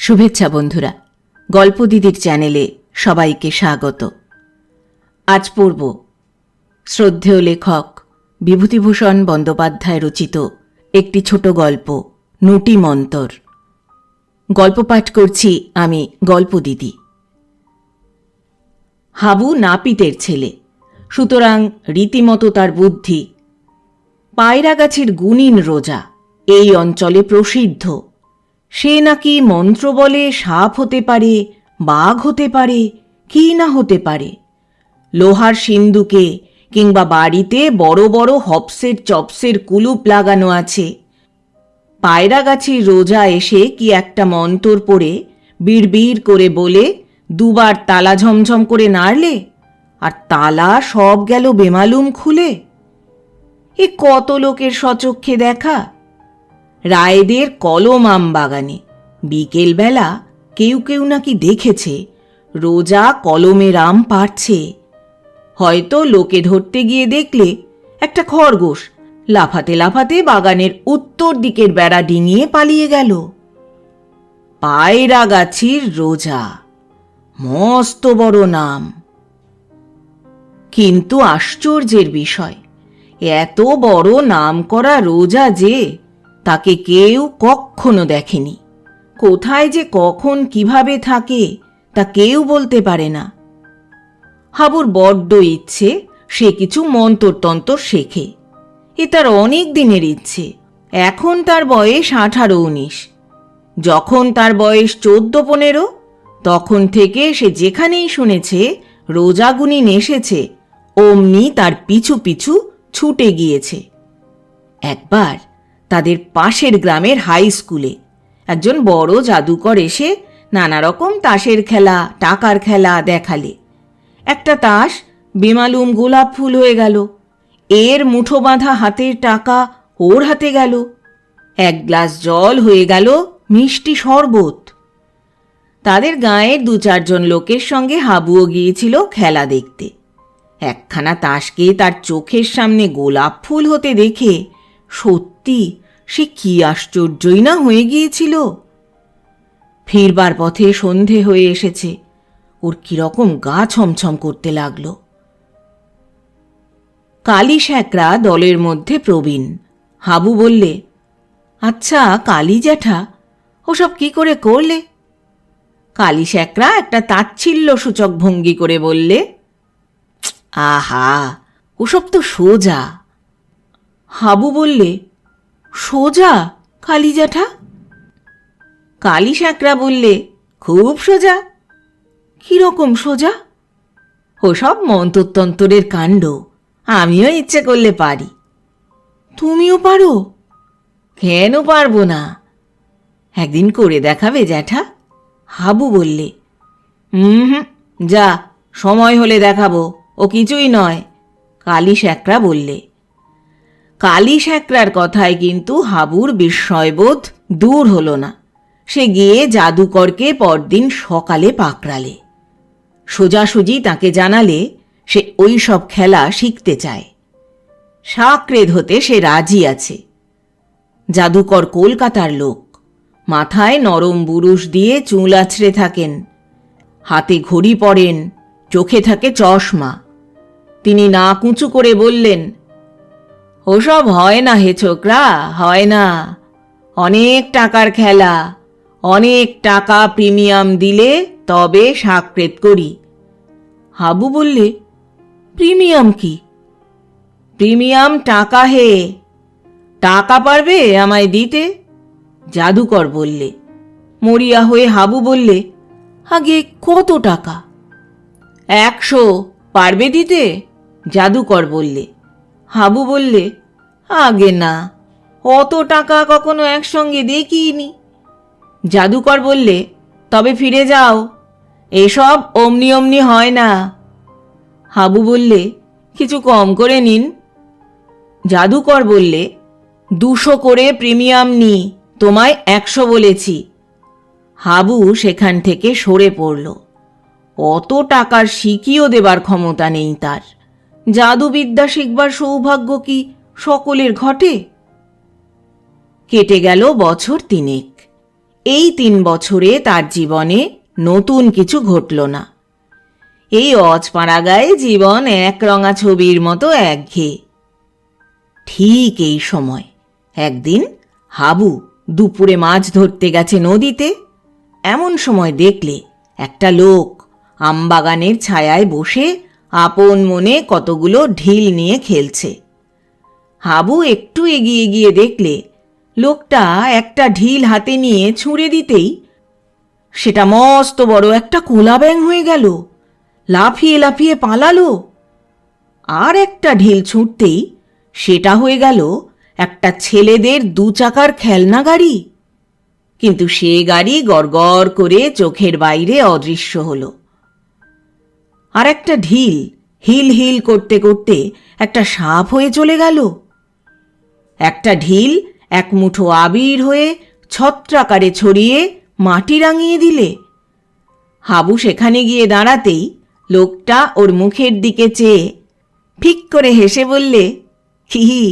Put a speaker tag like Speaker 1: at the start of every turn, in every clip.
Speaker 1: শুভেচ্ছা বন্ধুরা, গল্প দিদির চ্যানেলে সবাইকে স্বাগত। আজ পড়ব শ্রদ্ধেয় লেখক বিভূতিভূষণ বন্দ্যোপাধ্যায় রচিত একটি ছোট গল্প, নুটি মন্তর। গল্প পাঠ করছি আমি গল্প দিদি। হাবু নাপিতের ছেলে, সুতরাং রীতিমতো তার বুদ্ধি। পায়রা গাছের গুণিন রোজা, এই অঞ্চলে প্রসিদ্ধ। সে নাকি মন্ত্র বলে সাপ হতে পারে, বাঘ হতে পারে, কি না হতে পারে? লোহার সিন্দুকে কিংবা বাড়িতে বড় বড় হপসের চপসের কুলুপ লাগানো আছে। পায়রা গাছের রোজা এসে কি একটা মন্তর পড়ে, বিড়বিড় করে বলে, দুবার তালা ঝমঝম করে নাড়লে? আর তালা সব গেল বেমালুম খুলে। এ কত লোকের সচক্ষে দেখা? রায়েদের কলম আম বাগানে বিকেলবেলা কেউ কেউ নাকি দেখেছে, রোজা কলমের আম পাড়ছে। হয়তো লোকে ধরতে গিয়ে দেখলে একটা খরগোশ লাফাতে লাফাতে বাগানের উত্তর দিকের বেড়া ডিঙিয়ে পালিয়ে গেল। পায়রা গাছির রোজা, মস্ত বড় নাম। কিন্তু আশ্চর্যের বিষয়, এত বড় নাম করা রোজা যে তাকে কেউ কখনো দেখেনি। কোথায় যে কখন কীভাবে থাকে, তা কেউ বলতে পারে না। হাবুর বড্ড ইচ্ছে, সে কিছু মন্তরতন্ত্র শেখে। এ তার অনেক দিনের ইচ্ছে। এখন তার বয়স আঠারো উনিশ। যখন তার বয়স চোদ্দ পনেরো, তখন থেকে সে যেখানেই শুনেছে রোজাগুনিন এসেছে অমনি তার পিছু পিছু ছুটে গিয়েছে। একবার তাদের পাশের গ্রামের হাই স্কুলে একজন বড় জাদুকর এসে নানা রকম তাসের খেলা, টাকার খেলা দেখালে। একটা তাস বেমালুম গোলাপ ফুল হয়ে গেল। এর মুঠো বাঁধা হাতের টাকা ওর হাতে গেল। এক গ্লাস জল হয়ে গেল মিষ্টি শরবত। তাদের গাঁয়ের দু চারজন লোকের সঙ্গে হাবুও গিয়েছিল খেলা দেখতে। একখানা তাসকে তার চোখের সামনে গোলাপ ফুল হতে দেখে সত্যি সে কি আশ্চর্যই না হয়ে গিয়েছিল? ফিরবার পথে সন্ধে হয়ে এসেছে। ওর কীরকম গা ছমছম করতে লাগল। কালী শ্যাকরা দলের মধ্যে প্রবীণ। হাবু বললে আচ্ছা কালী জ্যাঠা, ওসব কি করে করলে? কালী শ্যাকরা একটা তাচ্ছিল্য সূচক ভঙ্গি করে বললে, আহা, ওসব তো সোজা। হাবু বললে সোজা কালী জ্যাঠা কালী শ্যাকরা বললে, খুব সোজা। কীরকম সোজা? ওসব মন্তরতন্ত্রের কাণ্ড, আমিও ইচ্ছে করলে পারি। তুমিও পারো? কেন পারব না? একদিন করে দেখাবে জ্যাঠা। হাবু বললে হুম হুম, যা, সময় হলে দেখাবো, ও কিছুই নয়। কালী শ্যাকরা বললে কালী শ্যাকরার কথায় কিন্তু হাবুর বিস্ময়বোধ দূর হলো না। সে গিয়ে জাদুকরকে পরদিন সকালে পাকড়ালে। সোজাসুজি তাকে জানালে সে ওই সব খেলা শিখতে চায়। সাকরেদ হতে সে রাজি আছে। জাদুকর কলকাতার লোক। মাথায় নরম বুরুশ দিয়ে চুল আছড়ে থাকেন। হাতে ঘড়ি পরেন চোখে থাকে চশমা। তিনি না কুঁচু করে বললেন ওসব হয় না হে ছোকরা, হয় না। অনেক টাকার খেলা, অনেক টাকা প্রিমিয়াম দিলে তবে সাকরেত করি। হাবু বললে, প্রিমিয়াম কি? প্রিমিয়াম টাকা হে। টাকা পারবে আমায় দিতে? জাদুকর বললে। মরিয়া হয়ে হাবু বললে, আগে কত টাকা? একশো। পারবে দিতে? জাদুকর বললে। হাবু বললে, আগে না, অত টাকা কখনো একসঙ্গে দেখিনি। জাদুকর বললে, তবে ফিরে যাও, এসব অমনি অমনি হয় না। হাবু বললে, কিছু কম করে নিন। জাদুকর বললে, দুশো করে প্রিমিয়াম নি, তোমায় একশো বলেছি। হাবু সেখান থেকে সরে পড়ল। অত টাকার শিখিও দেবার ক্ষমতা নেই তার। জাদুবিদ্যা শিখবার সৌভাগ্য কি সকলের ঘটে? কেটে গেল বছর তিনেক। এই তিন বছরে তার জীবনে নতুন কিছু ঘটল না। এই অজপাড়াগায় জীবন এক রঙা ছবির মতো একঘেয়ে ঠিক এই সময় একদিন হাবু দুপুরে মাছ ধরতে গেছে নদীতে। এমন সময় দেখলে একটা লোক আমবাগানের ছায়ায় বসে আপন মনে কতগুলো ঢিল নিয়ে খেলছে। হাবু একটু এগিয়ে গিয়ে দেখলে, লোকটা একটা ঢিল হাতে নিয়ে ছুঁড়ে দিতেই সেটা মস্ত বড় একটা কোলা ব্যাং হয়ে গেল, লাফিয়ে লাফিয়ে পালালো। আর একটা ঢিল ছুঁড়তেই সেটা হয়ে গেল একটা ছেলেদের দু চাকার খেলনা গাড়ি। কিন্তু সে গাড়ি গড়গড় করে চোখের বাইরে অদৃশ্য হলো। আর একটা ঢিল, হিল হিল করতে করতে একটা সাপ হয়ে চলে গেল। একটা ঢিল এক মুঠো আবির হয়ে ছত্রাকারে ছড়িয়ে মাটি রাঙিয়ে দিলে। হাবু সেখানে গিয়ে দাঁড়াতেই লোকটা ওর মুখের দিকে চেয়ে ফিক করে হেসে বললে, হি হি,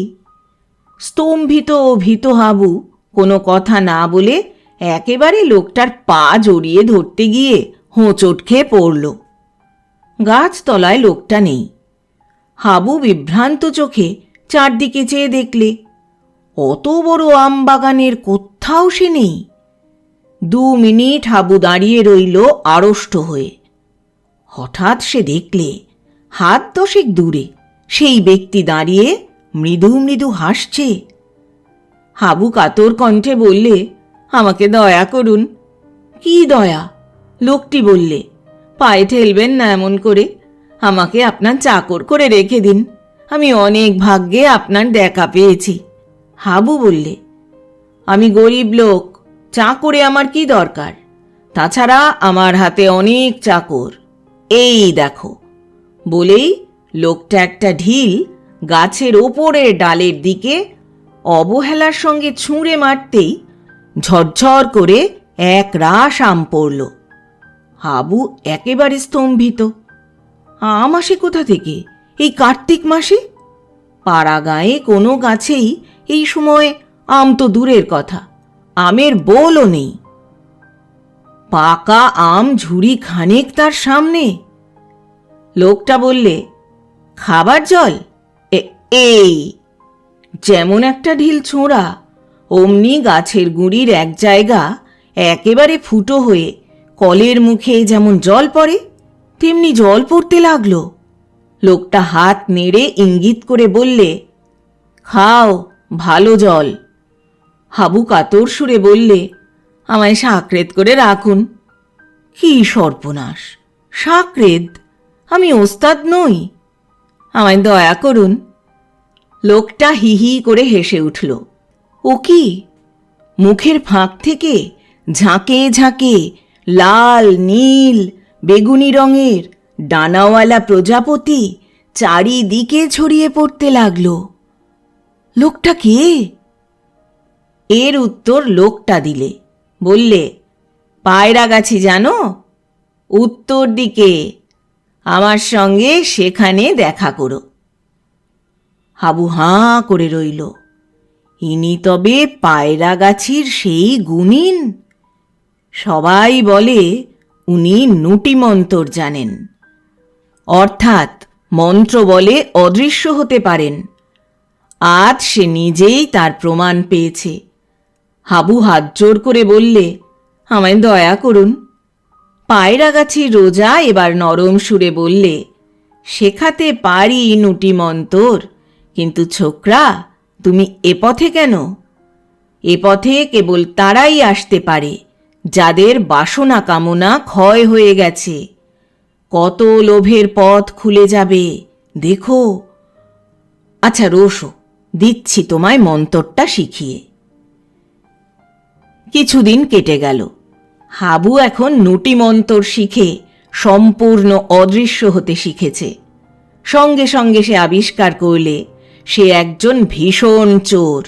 Speaker 1: স্তম্ভিত ও ভীত হাবু, কোনো কথা না বলে একেবারে লোকটার পা জড়িয়ে ধরতে গিয়ে হোঁচট খেয়ে পড়ল। গাছতলায় লোকটা নেই। হাবু বিভ্রান্ত চোখে চারদিকে চেয়ে দেখলে, অত বড় আম বাগানের কোথাও সে নেই। দু মিনিট হাবু দাঁড়িয়ে রইল আড়ষ্ট হয়ে। হঠাৎ সে দেখলে, হাত দশেক দূরে সেই ব্যক্তি দাঁড়িয়ে মৃদু মৃদু হাসছে। হাবু কাতর কণ্ঠে বললে, আমাকে দয়া করুন। কি দয়া? লোকটি বললে পায়ে ঠেলবেন না এমন করে। আমাকে আপনার চাকর করে রেখে দিন। আমি অনেক ভাগ্যে আপনার দেখা পেয়েছি। হাবু বললে, আমি গরিব লোক, চাকরে আমার কি দরকার? তাছাড়া আমার হাতে অনেক চাকর। এই দেখো। বলেই লোকটা একটা ঢিল গাছের ওপরের ডালের দিকে অবহেলার সঙ্গে ছুঁড়ে মারতেই ঝরঝর করে এক রাস আম পড়ল। হাবু একেবারে স্তম্ভিত। আম আসে কোথা থেকে? এই কার্তিক মাসে? পাড়া গায়ে কোনো গাছেই এই সময় আম তো দূরের কথা, আমের বোলও নেই। পাকা আম ঝুড়ি খানেক তার সামনে। লোকটা বললে, খাবার জল? এই, যেমন একটা ঢিল ছোঁড়া, অমনি গাছের গুঁড়ির এক জায়গা একেবারে ফুটো হয়ে কলের মুখে যেমন জল পড়ে, তেমনি জল পড়তে লাগল। লোকটা হাত নেড়ে ইঙ্গিত করে বললে, খাও, ভালো জল। হাবু কাতর সুরে বললে, আমায় সাকরেদ করে রাখুন। কি সর্বনাশ সাকরেদ আমি ওস্তাদ নই। আমায় দয়া করুন। লোকটা হি হি করে হেসে উঠল, ও কি? মুখের ফাঁক থেকে ঝাঁকে ঝাঁকে লাল, নীল, বেগুনি রঙের ডানাওয়ালা প্রজাপতি চারিদিকে ছড়িয়ে পড়তে লাগল। লোকটা কে? এর উত্তর লোকটা দিলে। বললে, পায়রা গাছি জানো? উত্তর দিকে, আমার সঙ্গে সেখানে দেখা করো। হাবু হাঁ করে রইল। ইনি তবে পায়রা গাছির সেই গুণিন। সবাই বলে, উনি নুটি মন্তর জানেন। অর্থাৎ মন্ত্র বলে অদৃশ্য হতে পারেন। আজ সে নিজেই তার প্রমাণ পেয়েছে। হাবু হাত জোর করে বললে, আমায় দয়া করুন। পায়রাগাছি রোজা এবার নরম সুরে বললে, শেখাতে পারি নুটি মন্তর কিন্তু ছোকরা, তুমি এ পথে কেন? এ পথে কেবল তারাই আসতে পারে। যাদের বাসনা কামনা ক্ষয় হয়ে গেছে। কত লোভের পথ খুলে যাবে, দেখো। আচ্ছা রোশো দিচ্ছি তোমায় মন্তরটা শিখিয়ে। কিছুদিন কেটে গেল। হাবু এখন নুটি মন্তর শিখে সম্পূর্ণ অদৃশ্য হতে শিখেছে। সঙ্গে সঙ্গে সে আবিষ্কার করলে সে একজন ভীষণ চোর।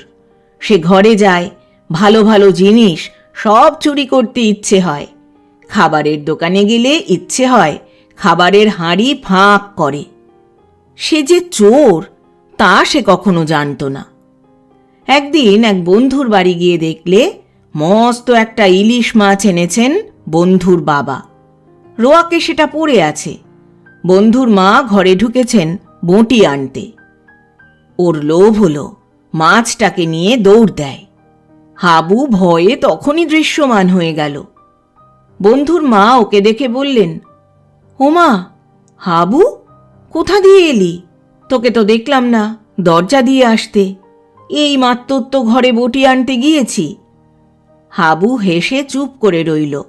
Speaker 1: সে ঘরে যায়, ভালো ভালো জিনিস সব চুরি করতে ইচ্ছে হয়। খাবারের দোকানে গেলে ইচ্ছে হয় খাবারের হাঁড়ি ফাঁক করে। সে যে চোর, তা সে কখনো জানত না। একদিন এক বন্ধুর বাড়ি গিয়ে দেখলে মস্ত একটা ইলিশ মাছ এনেছেন বন্ধুর বাবা। রোয়াকে সেটা পড়ে আছে। বন্ধুর মা ঘরে ঢুকেছেন বঁটি আনতে। ওর লোভ হলো মাছটাকে নিয়ে দৌড় দেয়। হাবু ভয়ে তখনই দৃশ্যমান হয়ে গেল। বন্ধুর মা ওকে দেখে বললেন, ওমা, হাবু, কোথা দিয়ে এলি? তোকে তো দেখলাম না, দরজা দিয়ে আসতে। এই মাত্র তো ঘরে বটি আনতে গিয়েছি। হাবু হেসে চুপ করে রইল।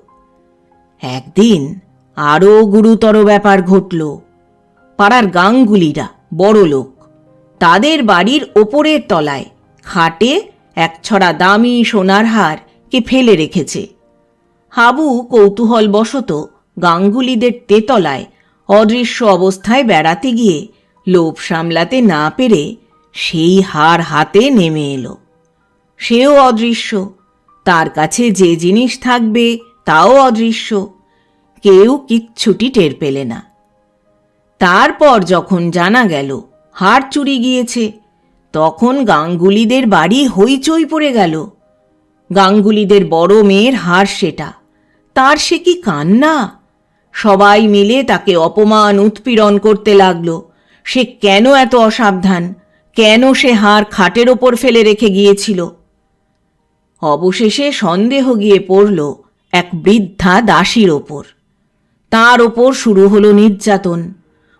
Speaker 1: একদিন আরও গুরুতর ব্যাপার ঘটল। পাড়ার গাঙ্গুলিরা বড় লোক তাদের বাড়ির ওপরের তলায়, খাটে এক ছড়া দামি সোনার হার কে ফেলে রেখেছে। হাবু কৌতূহলবশত গাঙ্গুলিদের তেতলায় অদৃশ্য অবস্থায় বেড়াতে গিয়ে লোভ সামলাতে না পেরে সেই হার হাতে নেমে এলো। সেও অদৃশ্য, তার কাছে যে জিনিস থাকবে তাও অদৃশ্য, কেউ কিচ্ছুটি টের পেলে না। তারপর যখন জানা গেল, হার চুরি গিয়েছে তখন গাঙ্গুলিদের বাড়ি হইচই পড়ে গেল। গাঙ্গুলিদের বড় মেয়ের হার সেটা। তার সে কি কান্না? সবাই মিলে তাকে অপমান, উৎপীড়ন করতে লাগল। সে কেন এত অসাবধান? কেন সে হার খাটের ওপর ফেলে রেখে গিয়েছিল? অবশেষে সন্দেহ গিয়ে পড়ল এক বৃদ্ধা দাসীর ওপর। তার ওপর শুরু হলো নির্যাতন।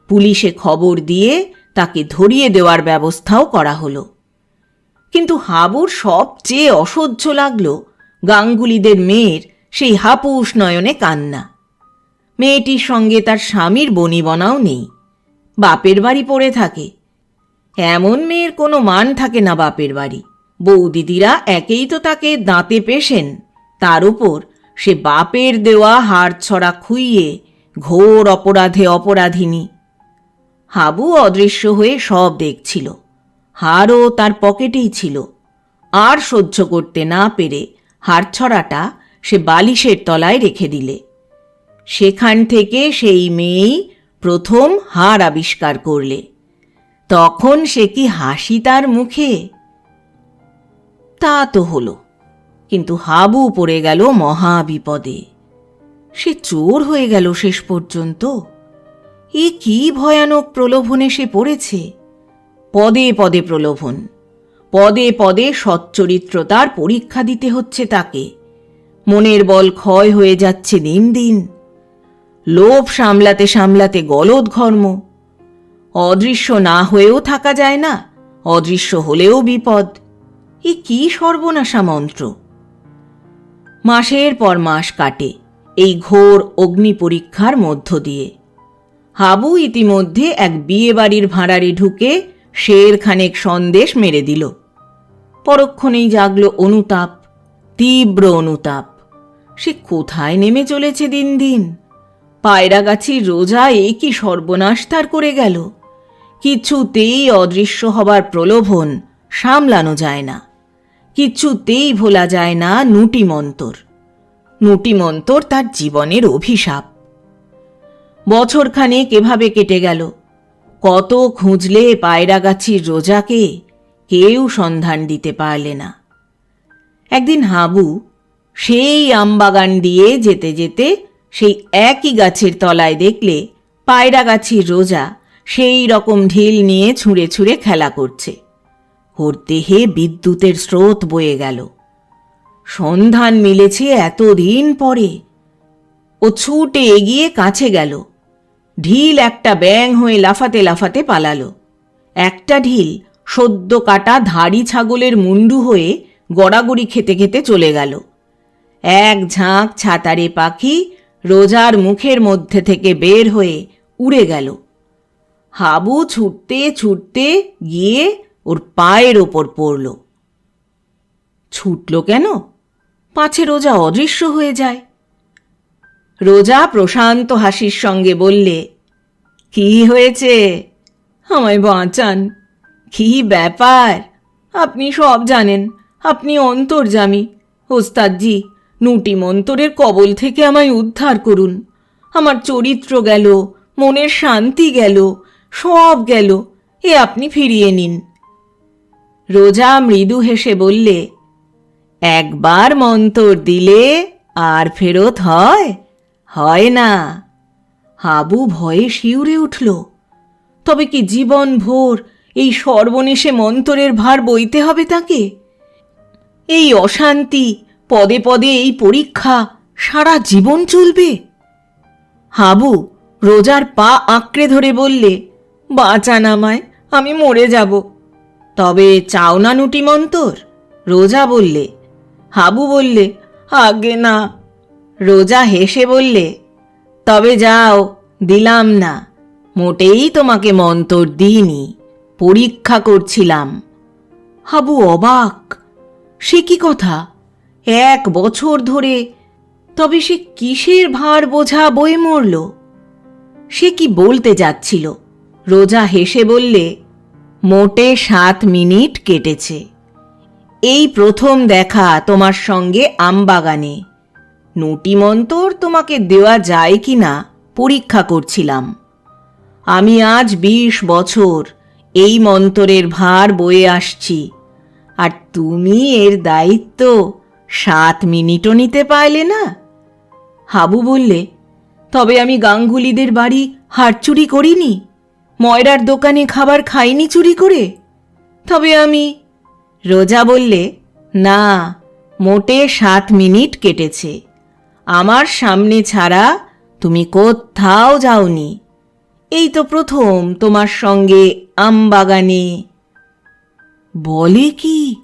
Speaker 1: পুলিশে খবর দিয়ে তাকে ধরিয়ে দেওয়ার ব্যবস্থাও করা হলো। কিন্তু হাবুর সবচেয়ে অসহ্য লাগল গাঙ্গুলিদের মেয়ের সেই হাপুস নয়নে কান্না। মেয়েটির সঙ্গে তার স্বামীর বনিবনাও নেই। বাপের বাড়ি পড়ে থাকে। এমন মেয়ের কোনো মান থাকে না বাপের বাড়ি। বৌদিদিরা একেই তো তাকে দাঁতে পেশেন। তার উপর সে বাপের দেওয়া হাড় ছড়া খুইয়ে ঘোর অপরাধে অপরাধিনী। হাবু অদৃশ্য হয়ে সব দেখছিল। হারও তার পকেটেই ছিল। আর সহ্য করতে না পেরে হাড় ছড়াটা সে বালিশের তলায় রেখে দিলে। সেখান থেকে সেই মেয়েই প্রথম হাড় আবিষ্কার করলে। তখন সে কি হাসি তার মুখে? তা তো হলো, কিন্তু হাবু পড়ে গেল মহা বিপদে সে চোর হয়ে গেল শেষ পর্যন্ত। এ কি ভয়ানক প্রলোভনে সে পড়েছে? পদে পদে প্রলোভন, পদে পদে সচ্চরিত্রতার পরীক্ষা দিতে হচ্ছে তাকে। মনের বল ক্ষয় হয়ে যাচ্ছে দিন দিন। লোভ সামলাতে সামলাতে গলদ ঘর্ম। অদৃশ্য না হয়েও থাকা যায় না, অদৃশ্য হলেও বিপদ। এ কি সর্বনাশা মন্ত্র? মাসের পর মাস কাটে এই ঘোর অগ্নি পরীক্ষার মধ্য দিয়ে। হাবু ইতিমধ্যে এক বিয়ে বাড়ির ভাঁড়ারে ঢুকে শের খানেক সন্দেশ মেরে দিল। পরক্ষণেই জাগল অনুতাপ, তীব্র অনুতাপ। সে কোথায় নেমে চলেছে দিন দিন? পায়রাগাছির রোজা এ কি সর্বনাশ তার করে গেল? কিছুতেই অদৃশ্য হবার প্রলোভন সামলানো যায় না। কিছুতেই ভোলা যায় না নুটি মন্তর নুটি মন্তর তার জীবনের অভিশাপ। বছরখানেক এভাবে কেটে গেল। কত খুঁজলে পায়রাগাছির রোজাকে কেউ সন্ধান দিতে পারলে না। একদিন হাবু সেই আমবাগান দিয়ে যেতে যেতে সেই একই গাছের তলায় দেখলে পায়রাগাছির রোজা সেই রকম ঢিল নিয়ে ছুঁড়ে ছুঁড়ে খেলা করছে। ওর দেহে বিদ্যুতের স্রোত বয়ে গেল। সন্ধান মিলেছে এতদিন পরে। ও ছুটে এগিয়ে কাছে গেল। ঢিল একটা ব্যাং হয়ে লাফাতে লাফাতে পালালো। একটা ঢিল সদ্য কাটা ধাড়ি ছাগলের মুন্ডু হয়ে গড়াগড়ি খেতে খেতে চলে গেল। এক ঝাঁক ছাতারে পাখি রোজার মুখের মধ্যে থেকে বের হয়ে উড়ে গেল। হাবু ছুটতে ছুটতে গিয়ে ওর পায়ের ওপর পড়ল। ছুটল কেন? পাছে রোজা অদৃশ্য হয়ে যায়। রোজা প্রশান্ত হাসির সঙ্গে বললে, কি হয়েছে? আমায় বাঁচান। কি ব্যাপার? আপনি সব জানেন। আপনি অন্তর্জামী। ওস্তাদজি, নুটি মন্তরের কবল থেকে আমায় উদ্ধার করুন। আমার চরিত্র গেল, মনের শান্তি গেল, সব গেল। এ আপনি ফিরিয়ে নিন। রোজা মৃদু হেসে বললে, একবার মন্তর দিলে আর ফেরত হয়? হয় না। হাবু ভয়ে শিউরে উঠল। তবে কি জীবন ভোর এই সর্বনেশে মন্তরের ভার বইতে হবে তাকে? এই অশান্তি, পদে পদে এই পরীক্ষা, সারা জীবন চলবে? হাবু রোজার পা আঁকড়ে ধরে বললে বাঁচান আমায়, আমি মরে যাব। তবে চাও না নুটি মন্তর? রোজা বললে। হাবু বললে, আগে না রোজা হেসে বললে, তবে যাও, দিলাম না। মোটেই তোমাকে মন্তর দিইনি, পরীক্ষা করছিলাম। হাবু অবাক। সে কি কথা? এক বছর ধরে তবে সে কিসের ভার বোঝা বয়ে মরল? সে কি বলতে যাচ্ছিল? রোজা হেসে বললে, মোটে সাত মিনিট কেটেছে। এই প্রথম দেখা তোমার সঙ্গে আমবাগানে। নটি মন্তর তোমাকে দেওয়া যায় কি না পরীক্ষা করছিলাম। আমি আজ বিশ বছর, এই মন্তরের ভার বয়ে আসছি। আর তুমি এর দায়িত্ব সাত মিনিটও নিতে পারলে না? হাবু বললে, তবে আমি গাঙ্গুলিদের বাড়ি হাট চুরি করিনি, ময়রার দোকানে খাবার খাইনি চুরি করে। তবে আমি, রোজা বললে, না, মোটে সাত মিনিট কেটেছে। আমার সামনে ছাড়া তুমি কোথাও যাওনি। এই তো প্রথম তোমার সঙ্গে আমবাগানে। বলে কি?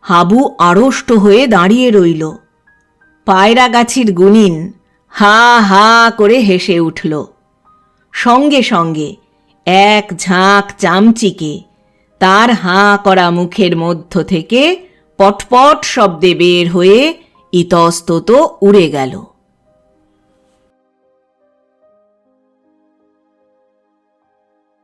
Speaker 1: হাবু আড়ষ্ট হয়ে দাঁড়িয়ে রইল। পায়রা গাছির গুনিন হা হা করে হেসে উঠল। সঙ্গে সঙ্গে এক ঝাঁক চামচিকে তার হাঁ করা মুখের মধ্য থেকে পটপট শব্দে বের হয়ে I tost uregalo.